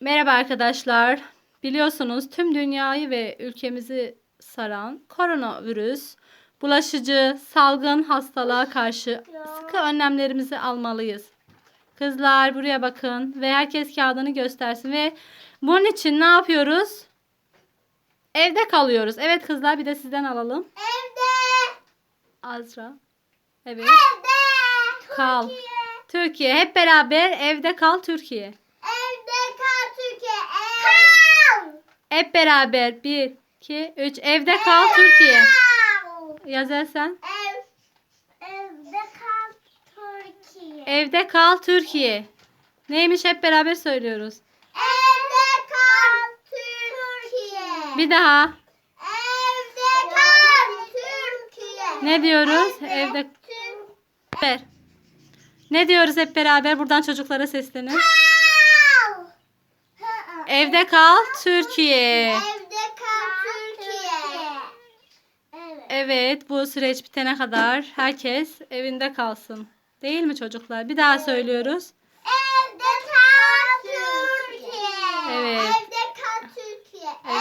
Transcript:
Merhaba arkadaşlar. Biliyorsunuz tüm dünyayı ve ülkemizi saran koronavirüs bulaşıcı salgın hastalığa karşı sıkı önlemlerimizi almalıyız. Kızlar buraya bakın ve herkes kağıdını göstersin ve bunun için ne yapıyoruz? Evde kalıyoruz. Evet kızlar bir de sizden alalım. Evde. Azra. Evet. Evde. Kal. Türkiye. Türkiye hep beraber evde kal Türkiye. Evde kal Türkiye. Kal. Hep beraber 1 2 3 evde kal Türkiye. Yazel sen. Ev. Evde kal Türkiye. Evde kal Türkiye. Neymiş hep beraber söylüyoruz. Evde kal Türkiye. Bir daha. Evde kal Türkiye. Ne diyoruz? Evde Türk- Ver. Ne diyoruz hep beraber? Buradan çocuklara seslenin. Kal. Evde kal Türkiye. Evde kal Türkiye. Evet. Evet bu süreç bitene kadar herkes evinde kalsın. Değil mi çocuklar? Bir daha söylüyoruz.